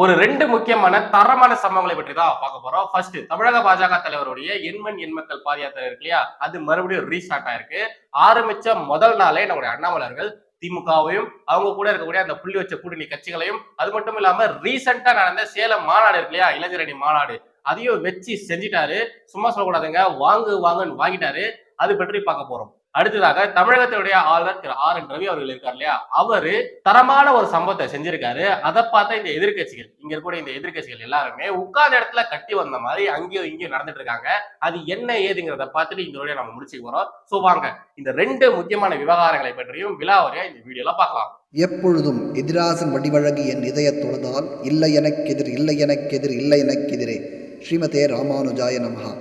ஒரு ரெண்டு முக்கியமான தரமான சம்பவங்களை பற்றி தான் பார்க்க போறோம். ஃபர்ஸ்ட் தமிழக பாஜக தலைவருடைய எண்மண் எண்மக்கள் பாத யாத்திரை இருக்கு இல்லையா? அது மறுபடியும் ரீஸ்டார்ட் ஆயிருக்கு. ஆரம்பிச்ச முதல் நாளே நம்முடைய அண்ணாமலர்கள் திமுகவையும் அவங்க கூட இருக்கக்கூடிய அந்த புள்ளி வச்ச கூட்டணி கட்சிகளையும் அது மட்டும் இல்லாம ரீசெண்டா நடந்த சேலம் மாநாடு இருக்கு இல்லையா? இளைஞரணி மாநாடு. அதையும் வச்சு செஞ்சிட்டாரு. சும்மா சொல்லக்கூடாதுங்க. வாங்கு வாங்குன்னு வாங்கிட்டாரு. அது பற்றி பார்க்க போறோம். அடுத்ததாக தமிழகத்தினுடைய ஆளுநர் திரு ஆர் என் ரவி அவர்கள் இருக்கார் இல்லையா? அவரு தரமான ஒரு சம்பவத்தை செஞ்சிருக்காரு. அதை பார்த்த இந்த எதிர்க்கட்சிகள் இங்க இருக்கக்கூடிய இந்த எதிர்க்கட்சிகள் எல்லாருமே உட்கார்ந்த இடத்துல கட்டி வந்த மாதிரி அங்கேயும் இங்கேயும் நடந்துட்டு இருக்காங்க. அது என்ன ஏதுங்கிறத பார்த்துட்டு இந்த நம்ம முடிச்சுக்க போறோம். ஸோ வாங்க இந்த ரெண்டு முக்கியமான விவகாரங்களை பற்றியும் விழாவரியா இந்த வீடியோல பார்க்கலாம். எப்பொழுதும் எதிராசன் வடிவழகு என் இதயத் தொழுதால் இல்லை எனக்கெதிர் இல்லை எனக்கெதிர் இல்லை எனக்கெதிரே ஸ்ரீமதே ராமானுஜாய நமகா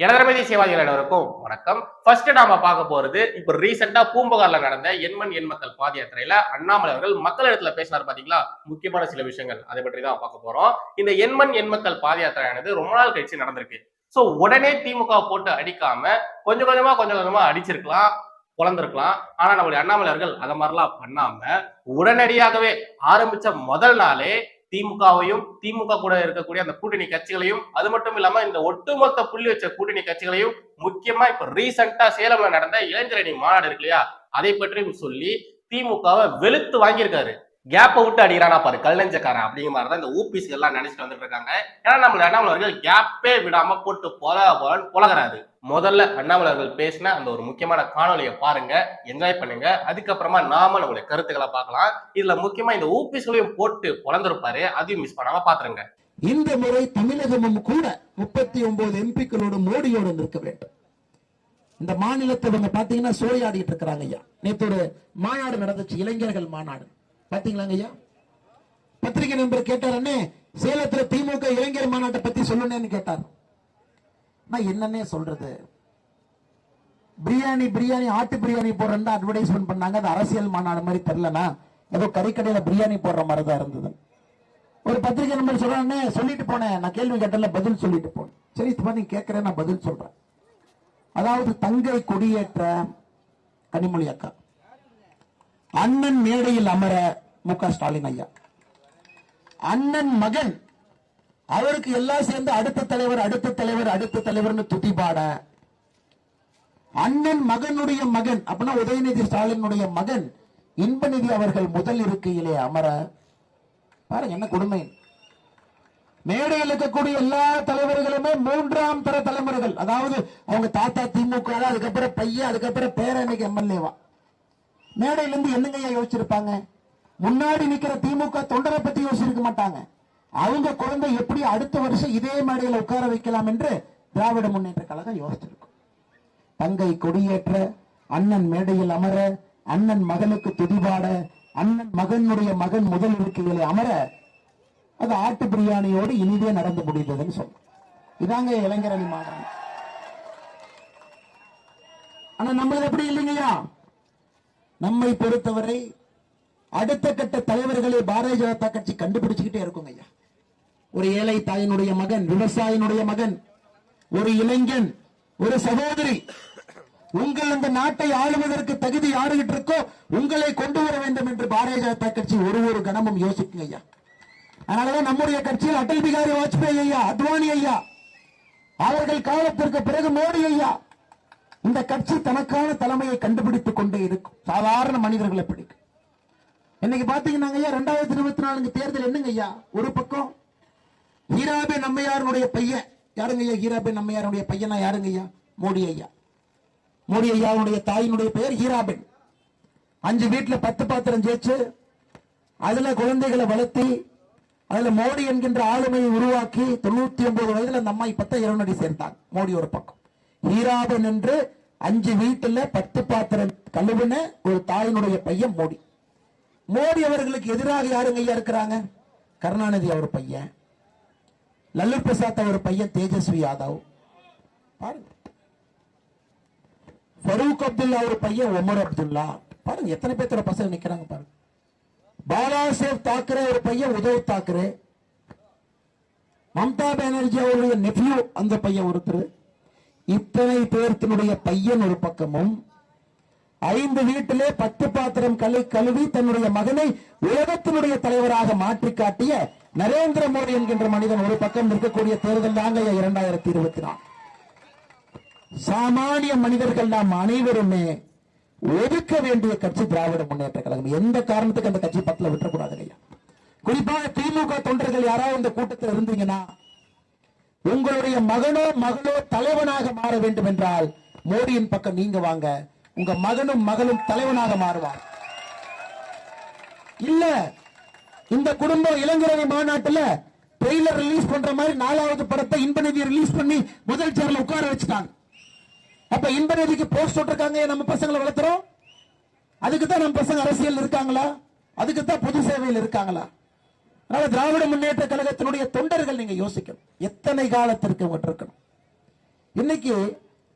எனதரமதி சேவாதிகள் அனைவருக்கும் வணக்கம். ஃபர்ஸ்ட் நாம பார்க்க போறது இப்ப ரீசெண்டா பூம்புகார்ல நடந்த எண்மண் எண் மக்கள் பாத யாத்திரையில அண்ணாமலை அவர்கள் மக்கள் இடத்துல பேசினார் பாத்தீங்களா? முக்கியமான சில விஷயங்கள். அதை பற்றி தான் பார்க்க போறோம். இந்த எண்மண் எண் மக்கள் பாத யாத்திரையானது ரொம்ப நாள் கழிச்சு நடந்திருக்கு. சோ உடனே திமுக போட்டு அடிக்காம கொஞ்சம் கொஞ்சமா கொஞ்சம் கொஞ்சமா அடிச்சிருக்கலாம் குழந்திருக்கலாம் ஆனா நம்மளுடைய அண்ணாமலை அவர்கள் அதை மாதிரிலாம் பண்ணாம உடனடியாகவே ஆரம்பிச்ச முதல் நாளே திமுகவையும் திமுக கூட இருக்கக்கூடிய அந்த கூட்டணி கட்சிகளையும் அது மட்டும் இல்லாம இந்த ஒட்டுமொத்த புள்ளி வச்ச கூட்டணி கட்சிகளையும் முக்கியமா இப்ப ரீசெண்டா சேலம்ல நடந்த இளைஞரணி மாநாடு இருக்கு இல்லையா? அதை பற்றியும் சொல்லி திமுகவை வெளுத்து வாங்கியிருக்காரு. கேப்பை விட்டு அடிக்கிறானா பாரு கல்லஞ்சக்காரன் அப்படிங்கிற மாதிரி தான் இந்த ஊபிஸ் எல்லாம் நினைச்சிட்டு வந்துட்டு இருக்காங்க. ஏன்னா நம்ம அண்ணாமலை அவர்கள் கேப்பே விடாம போட்டு போல போலன்னு புலகிறாரு. முதல்ல அண்ணாமலை அவர்கள் பேசின அந்த ஒரு முக்கியமான காணொலியை பாருங்க என்ஜாய் பண்ணுங்க. அதுக்கப்புறமா நாம நம்மளுடைய கருத்துக்களை பார்க்கலாம். இதுல முக்கியமா இந்த ஊபிஸ்களையும் போட்டு பிறந்திருப்பாரு அதையும் மிஸ் பண்ணாம பாத்துருங்க. இந்த முறை தமிழகமும் கூட முப்பத்தி ஒன்பது எம்பிக்களோடு மோடியோடு இருக்க வேண்டும். இந்த மாநிலத்தை இவங்க பாத்தீங்கன்னா சோழையாடிட்டு இருக்கிறாங்க ஐயா. நேற்று ஒரு மாநாடு நடந்துச்சு இளைஞர்கள் மாநாடு. பாத்தீங்களாங்க ஐயா? பத்திரிகை நண்பர் கேட்டார் அண்ணே சேலத்துல திமுக இளைஞர் மாநாட்டை பத்தி சொல்லணும்னு கேட்டார். நான் என்னன்னே சொல்றது? பிரியாணி பிரியாணி ஆட்டு பிரியாணி போடுறேன்னு அட்வர்டைஸ்மெண்ட் பண்ணாங்க. அது அரசியல் மாநாடு மாதிரி தெரியலனா ஏதோ கறிக்கடையில பிரியாணி போடுற மாதிரி தான் இருந்தது. ஒரு பத்திரிகை நம்பர் சொல்றானே சொல்லிட்டு போனேன். நான் கேள்வி கேட்டல பதில் சொல்லிட்டு போனேன். சரி சும்மா நீ கேட்கறேன் நான் பதில் சொல்றேன். அதாவது தங்கை கொடியேற்ற கனிமொழி அக்கா. அண்ணன் மேடையில் அமர மு க ஸ்டாலின் ஐயா. அண்ணன் மகன் அவருக்கு எல்லாம் சேர்ந்து அடுத்த தலைவர் அடுத்த தலைவர் அடுத்த தலைவர்னு துதிபாட அண்ணன் மகனுடைய மகன் அப்படின்னா உதயநிதி ஸ்டாலினுடைய மகன் இன்பநிதி அவர்கள் முதல் இருக்கையிலே அமர. பாருங்க என்ன கொடுமை. மேடையில் இருக்கக்கூடிய எல்லா தலைவர்களுமே மூன்றாம் தர தலைமுறைகள். அதாவது அவங்க தாத்தா திமுக அதுக்கப்புறம் பையன் அதுக்கப்புறம் பேரன்னைக்கு எம்எல்ஏவா மேடையில இருந்து என்னங்கய்யா யோசிச்சிருப்பாங்க? முன்னாடி நிக்கிற திமுக தொண்டரை பத்தி யோசிச்சிருக்க மாட்டாங்க. அவங்க குழந்தை எப்படி அடுத்த வருஷம் இதே மேடையில் உட்கார வைக்கலாம் என்று திராவிட முன்னேற்ற கழகம் யோசிச்சிருக்கும் தங்கை கொடியேற்ற அண்ணன் மேடையில் அமர அண்ணன் மகனுக்கு துதிபாட அண்ணன் மகனுடைய மகன் முதல் இருக்கைகளை அமர அது ஆட்டு பிரியாணியோடு இனிதே நடந்து முடிந்ததுன்னு சொல்றோம். இதாங்க இளைஞரணி மாநாடு ஆனா நம்மளது எப்படி இல்லைங்கய்யா. நம்மை பொறுத்தவரை அடுத்த கட்ட தலைவர்களை பாரதிய ஜனதா கட்சி கண்டுபிடிச்சுக்கிட்டே இருக்குங்க ஐயா ஒரு ஏழை தாயினுடைய மகன் விவசாயினுடைய மகன் ஒரு இளைஞன் ஒரு சகோதரி உங்கள் இந்த நாட்டை ஆளுவதற்கு தகுதி யாருகிட்ட இருக்கோ உங்களை கொண்டு வர வேண்டும் என்று பாரதிய ஜனதா கட்சி ஒரு ஒரு கணமும் யோசிக்குங்க ஐயா. அதனாலதான் நம்முடைய கட்சியில் அடல் பிகாரி வாஜ்பேயி ஐயா அத்வானி ஐயா அவர்கள் காலத்திற்கு பிறகு மோடி ஐயா இந்த கட்சி தனக்கான தலைமையை கண்டுபிடித்துக் கொண்டே இருக்கும். சாதாரண மனிதர்களை பிடிக்கும். இன்னைக்கு பாத்தீங்கன்னா ஐயா ரெண்டாயிரத்தி இருபத்தி நான்கு தேர்தல் என்னங்க ஐயா? ஒரு பக்கம் ஹீராபே நம்மையாருடைய பையன். யாருங்க ஐயா ஹீராபே நம்மையாருடைய பையனா? யாருங்க ஐயா மோடி ஐயா மோடி ஐயாவுடைய தாயினுடைய பெயர் ஹீராபென். அஞ்சு வீட்டில் பத்து பாத்திரம் ஜெயிச்சு அதுல குழந்தைகளை வளர்த்தி அதுல மோடி என்கின்ற ஆளுமையை உருவாக்கி தொண்ணூத்தி ஒன்பது வயதுல அந்த அம்மா இப்பத்தான் இரநடி சேர்ந்தாங்க. மோடி ஒரு பக்கம். ஹீராபன் என்று அஞ்சு வீட்டுல பத்து பாத்திரம் கழுவின ஒரு தாயினுடைய பையன் மோடி. மோடி அவர்களுக்கு எதிராக யாருங்க ஐயா இருக்கிறாங்க? கருணாநிதி அவர் பையன். லல்லு பிரசாத் அவர் பையன் தேஜஸ்வி யாதவ். பாருங்க. ஃபரூக் அப்துல்லா ஒரு பையன் உமர் அப்துல்லா. பாருங்க எத்தனை பேர்த்தோட பசங்க நிக்கிறாங்க பாருங்க. பாலாசேவ் தாக்கரே ஒரு பையன் உதவ் தாக்கரே. மம்தா பானர்ஜி அவருடைய நெஃப்யூ அந்த பையன் ஒருத்தர். இத்தனை பேர்த்தினுடைய பையன் ஒரு பக்கமும் ஐந்து வீட்டிலே பத்து பாத்திரம் கலை கழுவி தன்னுடைய மகனை உலகத்தினுடைய தலைவராக மாற்றி காட்டிய நரேந்திர மோடி என்கின்ற மனிதன் ஒரு பக்கம் இருக்கக்கூடிய தேர்தல் தாங்க இரண்டாயிரத்தி இருபத்தி நாலு. சாமானிய மனிதர்கள் நாம் அனைவருமே ஒதுக்க வேண்டிய கட்சி திராவிட முன்னேற்ற கழகம். எந்த காரணத்துக்கு அந்த கட்சி பத்துல விட்டுறக்கூடாது ஐயா? குறிப்பாக திமுக தொண்டர்கள் யாராவது இந்த கூட்டத்தில் இருந்தீங்கன்னா உங்களுடைய மகனோ மகளோ தலைவனாக மாற வேண்டும் என்றால் மோடியின் பக்கம் நீங்க வாங்க. உங்க மகனும் மகளும் தலைவனாக மாறுவார். இல்ல இந்த குடும்பம் இளைஞரணி மாநாட்டில் ட்ரெய்லர் ரிலீஸ் பண்ற மாதிரி நாலாவது படத்தை இன்பநிதி ரிலீஸ் பண்ணி முதல் சேர்ல உட்கார வச்சுட்டாங்க. அப்ப இன்பநிதிக்கு போஸ்ட் விட்டுருக்காங்க நம்ம பசங்களை வளர்த்துறோம்? அதுக்கு தான் நம்ம பசங்க அரசியல் இருக்காங்களா? அதுக்கு தான் பொது சேவையில் இருக்காங்களா? அதனால திராவிட முன்னேற்ற கழகத்தினுடைய தொண்டர்கள் நீங்க யோசிக்கணும். எத்தனை காலத்திற்கு அவங்க இருக்கணும்? இன்னைக்கு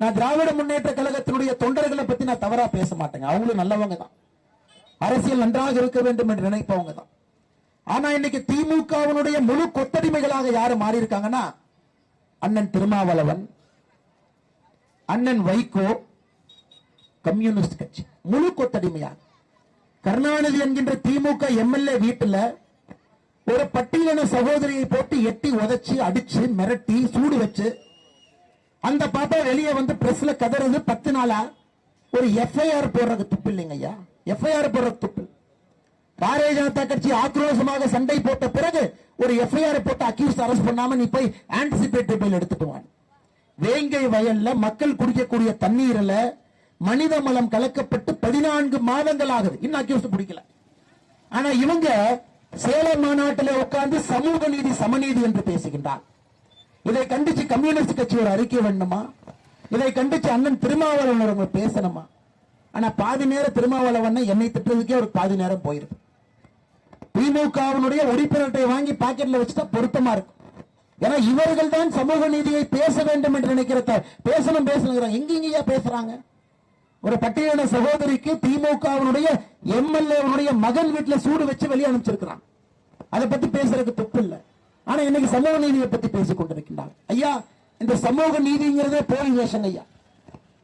நான் திராவிட முன்னேற்ற கழகத்தினுடைய தொண்டர்களை பத்தி நான் தவறா பேச மாட்டேங்க. அவங்களும் நல்லவங்க தான். அரசியல் நன்றாக இருக்க வேண்டும் என்று நினைப்பவங்க தான். ஆனா இன்னைக்கு திமுகவினுடைய முழு கொத்தடிமைகளாக யாரு மாறி இருக்காங்கன்னா அண்ணன் திருமாவளவன் அண்ணன் வைகோ கம்யூனிஸ்ட் கட்சி. முழு கொத்தடிமையா கருணாநிதி என்கின்ற திமுக எம்எல்ஏ வீட்டுல ஒரு பட்டியலின சகோதரியை போட்டு எட்டி உதைச்சு அடிச்சு மிரட்டி சூடு வச்சு அந்த பாப்பா வெளியே வந்து பிரஸ்ல கதறது பத்து நாளா ஒரு எஃப்ஐஆர் போடுறது துப்பு இல்லைங்க ஐயா எஃப்ஐஆர் போடுறது துப்பு பாரதிய ஜனதா கட்சி ஆக்ரோஷமாக சண்டை போட்ட பிறகு ஒரு எஃப்ஐஆர் போட்டு அக்யூஸ்ட் அரெஸ்ட் பண்ணாம நீ போய் ஆன்டிசிபேட்டரி பெயில் எடுத்துட்டு வேங்கை வயல்ல மக்கள் குடிக்கக்கூடிய தண்ணீர்ல மனித மலம் கலக்கப்பட்டு பதினான்கு மாதங்கள் ஆகுது இன்னும் அக்யூஸ்ட் பிடிக்கல. ஆனா இவங்க சேலம் மாநாட்டில் உட்கார்ந்து சமூக நீதி சமநீதி என்று பேசுகின்றார். இதை கண்டிச்சு கம்யூனிஸ்ட் கட்சி ஒரு அறிக்கை வேணுமா? இதை கண்டிச்சு அண்ணன் திருமாவளவன் அவங்க பேசணுமா? ஆனா பாதி நேரம் திருமாவளவன் என்னை திட்டுறதுக்கே ஒரு பாதி நேரம் போயிருக்கு திமுகவினுடைய உறுப்பினர்களை வாங்கி பாக்கெட்ல வச்சுட்டா பொருத்தமா இருக்கும். ஏன்னா இவர்கள் தான் சமூக நீதியை பேச வேண்டும் என்று நினைக்கிறத பேசணும் பேசணுங்கிறாங்க. எங்கெங்கயா பேசுறாங்க? ஒரு பட்டியலின சகோதரிக்கு திமுகவினுடைய எம்எல்ஏவனுடைய மகன் வீட்டுல சூடு வச்சு வெளியே அனுப்பிச்சிருக்கிறான். அதை பத்தி பேசுறதுக்கு தப்பு இல்லை. ஆனா இன்னைக்கு சமூக நீதியை பத்தி பேசிக் கொண்டிருக்கின்றார் ஐயா இந்த சமூக நீதிங்கிறதே போலி வேஷம் ஐயா.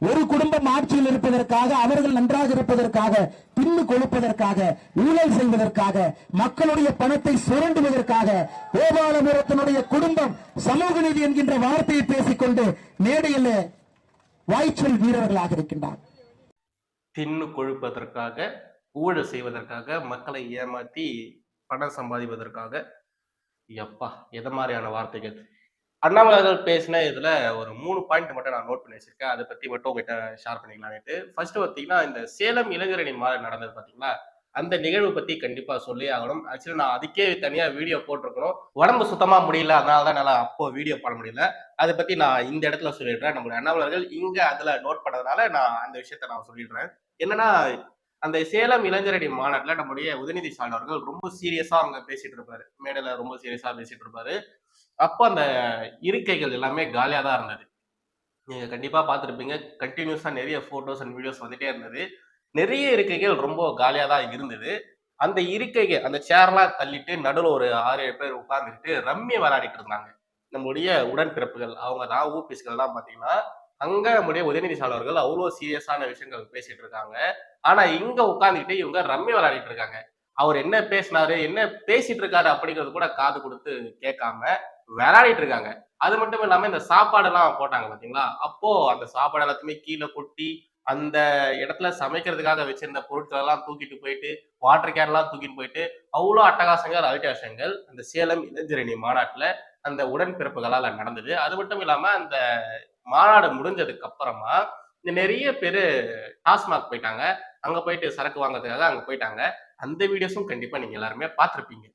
ஒரு குடும்பம் ஆட்சியில் இருப்பதற்காக அவர்கள் நன்றாக இருப்பதற்காக பின்னு கொழுப்பதற்காக ஊழல் செய்வதற்காக மக்களுடைய பணத்தை சுரண்டுவதற்காக கோபாலபுரத்தினுடைய குடும்பம் சமூக நீதி என்கின்ற வார்த்தையை பேசிக்கொண்டு மேடையில் வாய்ச்சொல் வீரர்களாக இருக்கின்றார். தின்னு கொழுப்பதற்காக ஊழல் செய்வதற்காக மக்களை ஏமாத்தி பணம் சம்பாதிப்பதற்காக. எப்பா எத மாதிரியான வார்த்தைகள்? அண்ணாமலை அவர்கள் பேசின இதுல ஒரு மூணு பாயிண்ட் மட்டும் நான் நோட் பண்ணி வச்சிருக்கேன். அதை பத்தி மட்டும் உங்ககிட்ட ஷேர் பண்ணிக்கலாம்னு ஃபர்ஸ்ட் பார்த்தீங்கன்னா இந்த சேலம் இளைஞரணி மாநாடு நடந்தது பாத்தீங்களா அந்த நிகழ்வு பத்தி கண்டிப்பா சொல்லி ஆகணும். ஆக்சுவலி நான் அதுக்கே தனியா வீடியோ போட்டிருக்கணும். உடம்பு சுத்தமா முடியல. அதனால தான் என்னால அப்போ வீடியோ போட முடியல. அதை பத்தி நான் இந்த இடத்துல சொல்லிடுறேன். நம்மளுடைய அண்ணாமலர்கள் இங்க அதுல நோட் பண்ணதுனால நான் அந்த விஷயத்த நான் சொல்லிடுறேன். என்னன்னா அந்த சேலம் இளைஞரணி மாநாட்டில் நம்முடைய உதயநிதி ஸ்டாலின் அவர்கள் ரொம்ப சீரியஸா அவங்க பேசிட்டு இருப்பாரு. மேடையில ரொம்ப சீரியஸா பேசிட்டு இருப்பாரு. அப்போ அந்த இருக்கைகள் எல்லாமே காலியா தான் இருந்தது. நீங்க கண்டிப்பா பார்த்துருப்பீங்க. கண்டினியூஸா நிறைய போட்டோஸ் அண்ட் வீடியோஸ் வந்துட்டே இருந்தது. நிறைய இருக்கைகள் ரொம்ப காலியா தான் இருந்தது. அந்த இருக்கைகள் அந்த சேர்லாம் தள்ளிட்டு நடுவில் ஒரு ஆறு ஏழு பேர் உட்கார்ந்துட்டு ரம்மி விளையாடிட்டு இருந்தாங்க. நம்முடைய உடன்பிறப்புகள் அவங்க தான் ஊபிஸ்கள் தான் பாத்தீங்கன்னா அங்க நம்முடைய உதயநிதி சார் அவர்கள் அவ்வளோ சீரியஸான விஷயங்கள் பேசிட்டு இருக்காங்க. ஆனா இங்க உட்கார்ந்துட்டு இவங்க ரம்மி விளையாடிட்டு இருக்காங்க. அவர் என்ன பேசினாரு என்ன பேசிட்டு இருக்காரு அப்படிங்கிறது கூட காது கொடுத்து கேட்காம விளையாடிட்டு இருக்காங்க. அது மட்டும் இல்லாம இந்த சாப்பாடு எல்லாம் போட்டாங்க பாத்தீங்களா? அப்போ அந்த சாப்பாடு எல்லாத்தையுமே கீழே கொட்டி அந்த இடத்துல சமைக்கிறதுக்காக வச்சிருந்த பொருட்கள் எல்லாம் தூக்கிட்டு போயிட்டு வாட்டர் கேன் எல்லாம் தூக்கிட்டு போயிட்டு அவ்வளோ அட்டகாசங்கள் அவிட்டாசங்கள் அந்த சேலம் இளைஞரணி மாநாட்டுல அந்த உடன்பிறப்புகளால் நடந்தது. அது மட்டும் இல்லாம அந்த மாநாடு முடிஞ்சதுக்கு அப்புறமா இந்த நிறைய பேர் டாஸ்மாக் போயிட்டாங்க. அங்க போயிட்டு சரக்கு வாங்குறதுக்காக அங்க போயிட்டாங்க. அந்த வீடியோஸும் கண்டிப்பா நீங்க எல்லாருமே பார்த்துருப்பீங்க.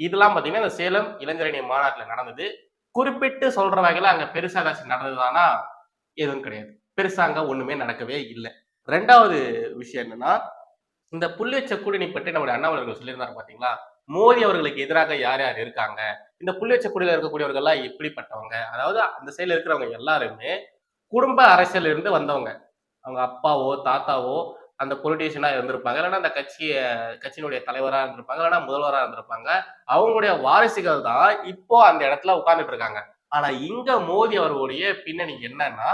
இதெல்லாம் பாத்தீங்கன்னா இந்த சேலம் இளைஞரணி மாநாட்டுல நடந்தது. குறிப்பிட்டு சொல்ற வகையில அங்க பெருசா ஏதாச்சும் நடந்ததுதானா? எதுவும் கிடையாது. பெருசா அங்க ஒண்ணுமே நடக்கவே இல்லை. ரெண்டாவது விஷயம் என்னன்னா இந்த புள்ளிவச்ச கூட்டணி பற்றி நம்முடைய அண்ணாவர்கள் சொல்லியிருந்தாரு பாத்தீங்களா? மோடி அவர்களுக்கு எதிராக யார் யார் இருக்காங்க? இந்த புள்ளியச்சக்குடியில் குடியில இருக்கக்கூடியவர்கள்லாம் எப்படிப்பட்டவங்க? அதாவது அந்த சைடில் இருக்கிறவங்க எல்லாருமே குடும்ப அரசியல் இருந்து வந்தவங்க. அவங்க அப்பாவோ தாத்தாவோ அந்த பொலிட்டீஷியனாக இருந்திருப்பாங்க. இல்லைன்னா அந்த கட்சியை கட்சியினுடைய தலைவராக இருந்திருப்பாங்க. இல்லைன்னா முதல்வராக இருந்திருப்பாங்க. அவங்களுடைய வாரிசுகள் தான் இப்போ அந்த இடத்துல உட்கார்ந்துட்டு இருக்காங்க. ஆனா இங்க மோதி அவர்களுடைய பின்னணி என்னன்னா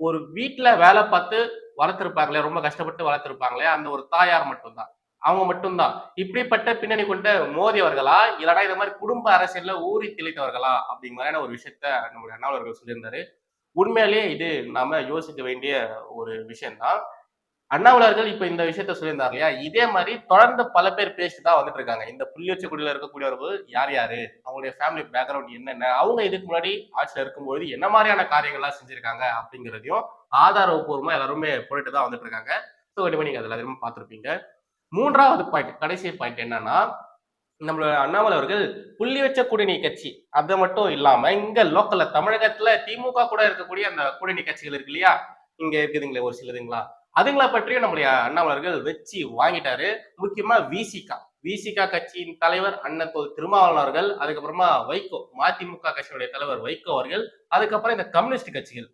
ஒரு வீட்டுல வேலை பார்த்து வளர்த்துருப்பாங்களே ரொம்ப கஷ்டப்பட்டு வளர்த்துருப்பாங்களே அந்த ஒரு தாயார் மட்டும்தான். அவங்க மட்டும்தான். இப்படிப்பட்ட பின்னணி கொண்ட மோதி அவர்களா? இல்லைனா இந்த மாதிரி குடும்ப அரசியல்ல ஊறி திளைத்தவர்களா? அப்படிங்கிற மாதிரியான ஒரு விஷயத்த நம்முடைய அண்ணாவர்கள் சொல்லியிருந்தாரு. உண்மையிலேயே இது நாம யோசிக்க வேண்டிய ஒரு விஷயம்தான். அண்ணாவலர்கள் இப்ப இந்த விஷயத்த சொல்லியிருந்தார் இல்லையா? இதே மாதிரி தொடர்ந்து பல பேர் பேசிட்டு தான் வந்துட்டு இருக்காங்க. இந்த புள்ளியொச்ச குடியில இருக்கக்கூடியவர்கள் யார் யாரு? அவங்களுடைய ஃபேமிலி பேக்ரவுண்ட் என்னென்ன? அவங்க இதுக்கு முன்னாடி ஆட்சியில் இருக்கும்போது என்ன மாதிரியான காரியங்கள்லாம் செஞ்சிருக்காங்க அப்படிங்கிறதையும் ஆதாரபூர்வமா எல்லாருமே போயிட்டு தான் வந்துட்டு இருக்காங்க. ஸோ கண்டிப்பா நீங்க அதில் அதிகமாக பார்த்துருப்பீங்க. மூன்றாவது பாயிண்ட் கடைசி பாயிண்ட் என்னன்னா நம்மளோட அண்ணாமலை அவர்கள் புள்ளி வச்ச கூட்டணி கட்சி அது மட்டும் இல்லாம இங்க லோக்கல்ல தமிழகத்துல திமுக கூட இருக்கக்கூடிய அந்த கூட்டணி கட்சிகள் இருக்கு இல்லையா? இங்க இருக்குதுங்களே ஒரு சிலதுங்களா? அதுங்களை பற்றியும் நம்முடைய அண்ணாமலர்கள் வச்சு வாங்கிட்டாரு. முக்கியமா விசிகா விசிகா கட்சியின் தலைவர் அண்ணன் திருமாவளவன் அவர்கள் அதுக்கப்புறமா வைகோ மதிமுக கட்சியினுடைய தலைவர் வைகோ அவர்கள் அதுக்கப்புறம் இந்த கம்யூனிஸ்ட் கட்சிகள்.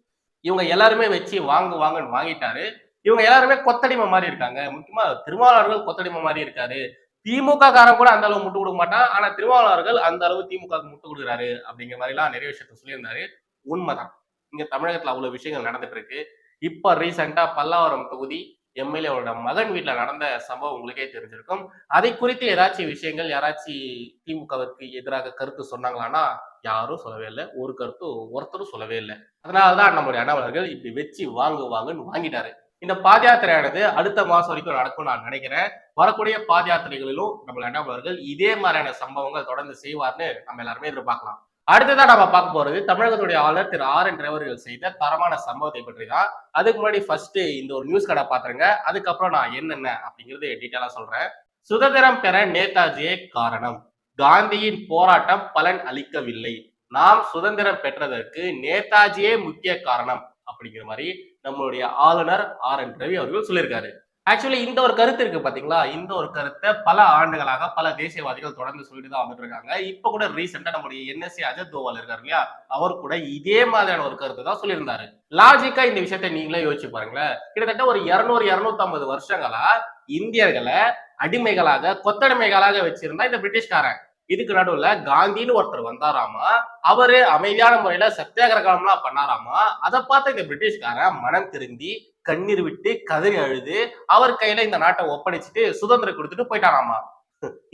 இவங்க எல்லாருமே வச்சு வாங்கு வாங்கன்னு வாங்கிட்டாரு. இவங்க எல்லாருமே கொத்தடிமை மாதிரி இருக்காங்க. முக்கியமா திருமாவளவர்கள் கொத்தடிமை மாதிரி இருக்காரு. திமுக காரன் கூட அந்த அளவு முட்டு கொடுக்க மாட்டான். ஆனா திருமாவளவர்கள் அந்த அளவு திமுக முட்டு கொடுக்குறாரு அப்படிங்கிற மாதிரி எல்லாம் நிறைய விஷயத்த சொல்லியிருந்தாரு. உண்மைதான். இங்க தமிழகத்துல அவ்வளவு விஷயங்கள் நடந்துட்டு இருக்கு. இப்ப ரீசெண்டா பல்லாவரம் தொகுதி எம்எல்ஏவோட மகன் வீட்டுல நடந்த சம்பவம் உங்களுக்கே தெரிஞ்சிருக்கும். அதை குறித்து ஏதாச்சும் விஷயங்கள் யாராச்சும் திமுகவிற்கு எதிராக கருத்து சொன்னாங்களான்னா யாரும் சொல்லவே இல்லை. ஒரு கருத்து ஒருத்தரும் சொல்லவே இல்லை. அதனாலதான் நம்முடைய அண்ணாவலர்கள் இப்படி வச்சு வாங்கு வாங்குன்னு வாங்கிட்டாரு. இந்த பாத யாத்திரையானது அடுத்த மாசம் வரைக்கும் நடக்கும் நான் நினைக்கிறேன். வரக்கூடிய பாத யாத்திரைகளிலும் நம்ம அண்ணாமலர்கள் இதே மாதிரியான சம்பவங்கள் தொடர்ந்து செய்வார்னு நம்ம எல்லாருமே எதிர்பார்க்கலாம். அடுத்ததான் நம்ம பார்க்க போறது தமிழகத்துடைய ஆளுநர் திரு ஆர் என் அவர்கள் செய்த தரமான சம்பவத்தை பற்றி தான் அதுக்கு முன்னாடி ஃபர்ஸ்ட் இந்த ஒரு நியூஸ் கடை பாத்துருங்க. அதுக்கப்புறம் நான் என்னென்ன அப்படிங்கிறது டீட்டெயிலா சொல்றேன். சுதந்திரம் பெற நேதாஜியே காரணம். காந்தியின் போராட்டம் பலன் அளிக்கவில்லை. நாம் சுதந்திரம் பெற்றதற்கு நேதாஜியே முக்கிய காரணம். அப்படிங்கிற மாதிரி நம்மளுடைய ஆளுநர் ஆர் என் ரவி அவர்கள் சொல்லியிருக்காரு. ஆக்சுவலி இந்த ஒரு கருத்து இருக்கு பாத்தீங்களா? இந்த ஒரு கருத்தை பல ஆண்டுகளாக பல தேசியவாதிகள் தொடர்ந்து சொல்லிட்டு தான் வந்துட்டு இருக்காங்க இப்ப கூட ரீசெண்டா நம்முடைய என்எஸ்சி அஜத் தோவால் இருக்காரு இல்லையா? அவர் கூட இதே மாதிரியான ஒரு கருத்து தான் சொல்லியிருந்தாரு. லாஜிக்கா இந்த விஷயத்தை நீங்களே யோசிச்சு பாருங்களேன். கிட்டத்தட்ட ஒரு இருநூறு இருநூத்தி ஐம்பது வருஷங்களா இந்தியர்களை அடிமைகளாக கொத்தடிமைகளாக வச்சிருந்தா இந்த பிரிட்டிஷ்காரன். இதுக்கு நடுவுல காந்தின்னு ஒருத்தர் வந்தாராமா? அவரு அமைதியான முறையில சத்தியாகிரகம்லாம் பண்ணாராமா? அதை பார்த்த இந்த பிரிட்டிஷ்காரன் மனம் திருந்தி கண்ணீர் விட்டு கதறி அழுது அவர் கையில இந்த நாட்டை ஒப்படைச்சிட்டு சுதந்திரம் கொடுத்துட்டு போயிட்டாராமா?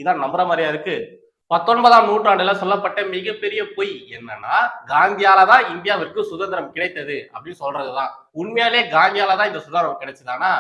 இதான் நம்புற மாதிரியா இருக்கு. பத்தொன்பதாம் நூற்றாண்டுல சொல்லப்பட்ட மிகப்பெரிய பொய் என்னன்னா காந்தியால தான் இந்தியாவிற்கு சுதந்திரம் கிடைத்தது அப்படின்னு சொல்றதுதான். உண்மையாலே காந்தியால தான் இந்த சுதந்திரம் கிடைச்சதானா?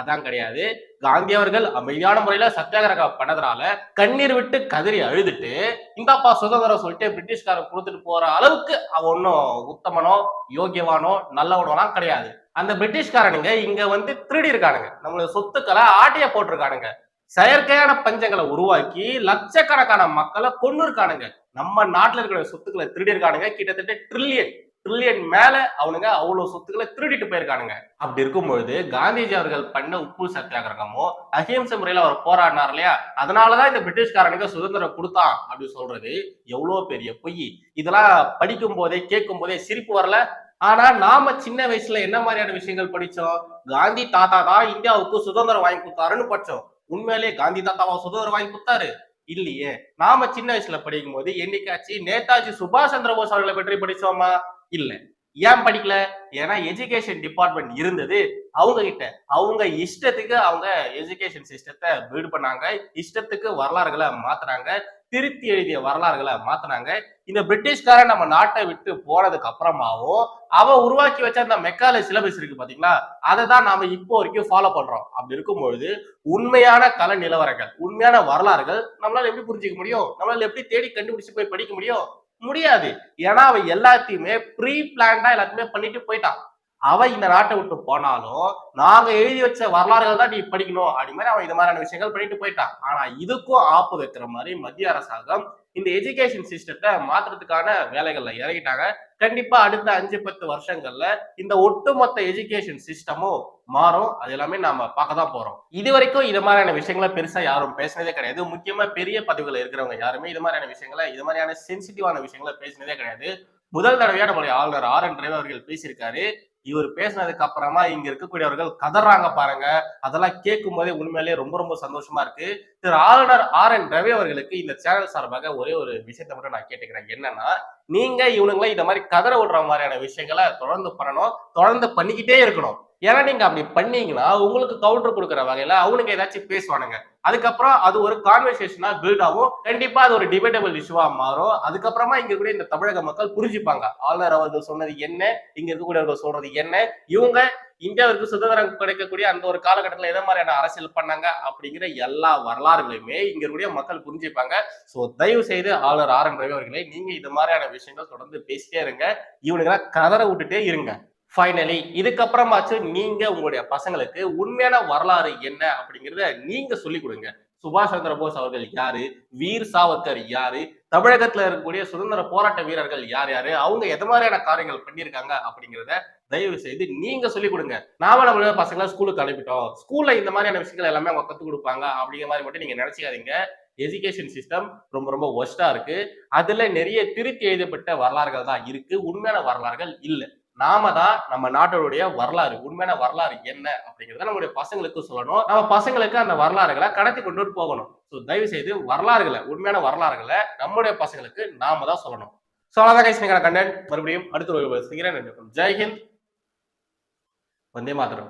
அதான் கிடையாது. காந்தி அவர்கள் அமைதியான முறையில சத்தியாகிரகம் பண்ணதுனால கண்ணீர் விட்டு கதறி அழுதுட்டு இந்தாப்பா சுதந்திரம் சொல்லிட்டு பிரிட்டிஷ்காரன் கொடுத்துட்டு போற அளவுக்கு அவன் ஒன்றும் உத்தமனோ யோகியவானோ நல்லவனோலாம் கிடையாது. அந்த பிரிட்டிஷ்காரனுங்க இங்க வந்து திருடி இருக்கானுங்க. நம்மளோட சொத்துக்களை ஆட்டிய போட்டிருக்கானுங்க. செயற்கையான பஞ்சங்களை உருவாக்கி லட்சக்கணக்கான மக்களை கொண்டு இருக்கானுங்க நம்ம நாட்டில் இருக்கிற சொத்துக்களை திருடி இருக்கானுங்க. கிட்டத்தட்ட ட்ரில்லியன் ட்ரில்லியன் மேல அவனுங்க அவ்வளவு சொத்துக்களை திருடிட்டு போயிருக்கானுங்க. அப்படி இருக்கும்பொழுது காந்திஜி அவர்கள் பண்ண உப்பு சத்தியாகிரகமோ அஹிம்சை முறையில அவர் போராடினார் இல்லையா? அதனாலதான் இந்த பிரிட்டிஷ்காரனுக்கு சுதந்திரம் கொடுத்தான் அப்படின்னு சொல்றது எவ்வளவு பெரிய பொய். இதெல்லாம் படிக்கும் போதே கேட்கும் போதே சிரிப்பு வரல. ஆனா நாம சின்ன வயசுல என்ன மாதிரியான விஷயங்கள் படிச்சோம்? காந்தி தாத்தா தான் இந்தியாவுக்கு சுதந்திரம் வாங்கி கொடுத்தாருன்னு படிச்சோம். உண்மையிலேயே காந்தி தாத்தாவா சுதந்திரம் வாங்கி கொடுத்தாரு? இல்லையே. நாம சின்ன வயசுல படிக்கும் போது என்னைக்காச்சு நேதாஜி சுபாஷ் சந்திர போஸ் அவர்களை பற்றி படிச்சோமா? இல்ல. ஏன் படிக்கல? ஏன்னா எஜுகேஷன் டிபார்ட்மெண்ட் இருந்தது. அவங்க கிட்ட அவங்க இஷ்டத்துக்கு அவங்க எஜுகேஷன் சிஸ்டத்தை பில்ட் பண்ணாங்க. இஷ்டத்துக்கு வரலாறுகளை மாத்துறாங்க திருத்தி எழுதிய வரலாறுகளை மாத்துனாங்க. இந்த பிரிட்டிஷ்காரன் நம்ம நாட்டை விட்டு போனதுக்கு அப்புறமாவும் அவ உருவாக்கி வச்ச அந்த மெக்காலே சிலபஸ் இருக்கு பாத்தீங்களா? அதை தான் நாம இப்போ வரைக்கும் ஃபாலோ பண்றோம். அப்படி இருக்கும்பொழுது உண்மையான கல நிலவரங்கள் உண்மையான வரலாறுகள் நம்மளால எப்படி புரிஞ்சுக்க முடியும்? நம்மளால எப்படி தேடி கண்டுபிடிச்சு போய் படிக்க முடியும்? முடியாது. ஏன்னா அவன் எல்லாத்தையுமே ப்ரீ பிளான்டா எல்லாத்தையுமே பண்ணிட்டு போயிட்டான். அவ இந்த நாட்டை விட்டு போனாலும் நாங்க எழுதி வச்ச வரலாறுகள் தான் நீ படிக்கணும் அப்படி மாதிரி அவன் இது மாதிரியான விஷயங்கள் பண்ணிட்டு போயிட்டான். ஆனா இதுக்கும் ஆப்பு வைக்கிற மாதிரி மத்திய அரசாங்கம் இந்த எஜுகேஷன் சிஸ்டத்தை மாத்துறதுக்கான வேலைகள்ல இறங்கிட்டாங்க. கண்டிப்பா அடுத்த அஞ்சு பத்து வருஷங்கள்ல இந்த ஒட்டுமொத்த எஜுகேஷன் சிஸ்டமும் மாறும். அது எல்லாமே நாம பார்க்க தான் போறோம். இது வரைக்கும் இது மாதிரியான விஷயங்களை பெருசா யாரும் பேசினதே கிடையாது. முக்கியமா பெரிய பதவிகள் இருக்கிறவங்க யாருமே இது மாதிரியான விஷயங்களை இது மாதிரியான சென்சிட்டிவான விஷயங்களை பேசினதே கிடையாது. முதல் தடவையா நம்மளுடைய ஆளுநர் ஆர் என் ரவி அவர்கள் பேசியிருக்காரு. இவர் பேசினதுக்கு அப்புறமா இங்க இருக்கக்கூடியவர்கள் கதறாங்க பாருங்க. அதெல்லாம் கேட்கும் போதே உண்மையிலேயே ரொம்ப ரொம்ப சந்தோஷமா இருக்கு. திரு ஆளுநர் ஆர் என் ரவி அவர்களுக்கு இந்த சேனல் சார்பாக ஒரே ஒரு விஷயத்தை மட்டும் நான் கேட்டுக்கிறேன். என்னன்னா நீங்க இவனுங்களை இந்த மாதிரி கதற விடுற மாதிரியான விஷயங்களை தொடர்ந்து பண்ணணும் தொடர்ந்து பண்ணிக்கிட்டே இருக்கணும். ஏன்னா நீங்க அப்படி பண்ணீங்கன்னா உங்களுக்கு கவுண்டர் கொடுக்குற வகையில அவனுங்க ஏதாச்சும் பேசுவானுங்க. அதுக்கப்புறம் அது ஒரு கான்வர்சேஷனா பில்ட் ஆகும். கண்டிப்பா அது ஒரு டிபேட்டபிள் இஷ்யூவா மாறும். அதுக்கப்புறமா இங்க கூட இந்த தமிழக மக்கள் புரிஞ்சுப்பாங்க. ஆளுநர் அவர்கள் சொன்னது என்ன இங்க இருக்கக்கூடியவர்கள் சொல்றது என்ன இவங்க இந்தியாவிற்கு சுதந்திரம் கிடைக்கக்கூடிய அந்த ஒரு காலகட்டத்தில் எதை மாதிரியான அரசியல் பண்ணாங்க அப்படிங்கிற எல்லா வரலாறுகளையுமே இங்க இருக்கக்கூடிய மக்கள் புரிஞ்சுப்பாங்க. ஸோ தயவு செய்து ஆளுநர் ஆர் என் ரவி அவர்களே நீங்க இது மாதிரியான விஷயங்கள் தொடர்ந்து பேசிட்டே இருங்க. இவனுங்களை கதற விட்டுட்டே இருங்க. ஃபைனலி இதுக்கப்புறமாச்சும் நீங்க உங்களுடைய பசங்களுக்கு உண்மையான வரலாறு என்ன அப்படிங்கிறத நீங்க சொல்லிக் கொடுங்க. சுபாஷ் சந்திர போஸ் அவர்கள் யாரு? வீர் சாவர்கர் யாரு? தமிழகத்துல இருக்கக்கூடிய சுதந்திர போராட்ட வீரர்கள் யார் யாரு? அவங்க எது மாதிரியான காரியங்கள் பண்ணியிருக்காங்க அப்படிங்கிறத தயவு செய்து நீங்க சொல்லிக் கொடுங்க. நாம நம்மளோட பசங்களை ஸ்கூலுக்கு அனுப்பிட்டோம். ஸ்கூல்ல இந்த மாதிரியான விஷயங்கள் எல்லாமே அவங்க கத்துக் கொடுப்பாங்க அப்படிங்கிற மாதிரி மட்டும் நீங்க நினைச்சிக்காதீங்க. எஜுகேஷன் சிஸ்டம் ரொம்ப ரொம்ப ஒஸ்டா இருக்கு. அதுல நிறைய திருத்தி எழுதப்பட்ட வரலாறுகள் தான் இருக்கு. உண்மையான வரலாறுகள் இல்லை. நாம தான் நம்ம நாட்டோடைய வரலாறு. உண்மையான வரலாறு என்ன அப்படிங்கறத நம்மளுடைய பசங்களுக்கு சொல்லணும். நம்ம பசங்களுக்கு அந்த வரலாறுகளை கடத்தி கொண்டு போகணும். ஸோ தயவு செய்து வரலாறுகளை உண்மையான வரலாறுகளை நம்மளுடைய பசங்களுக்கு நாம தான் சொல்லணும். ஸோ அவ்வளோதான் கைஸ் கண்டென்ட் மறுபடியும் அடுத்த ஒரு சீக்கிரம் ஜெய்ஹிந்த் వందే మాతరం.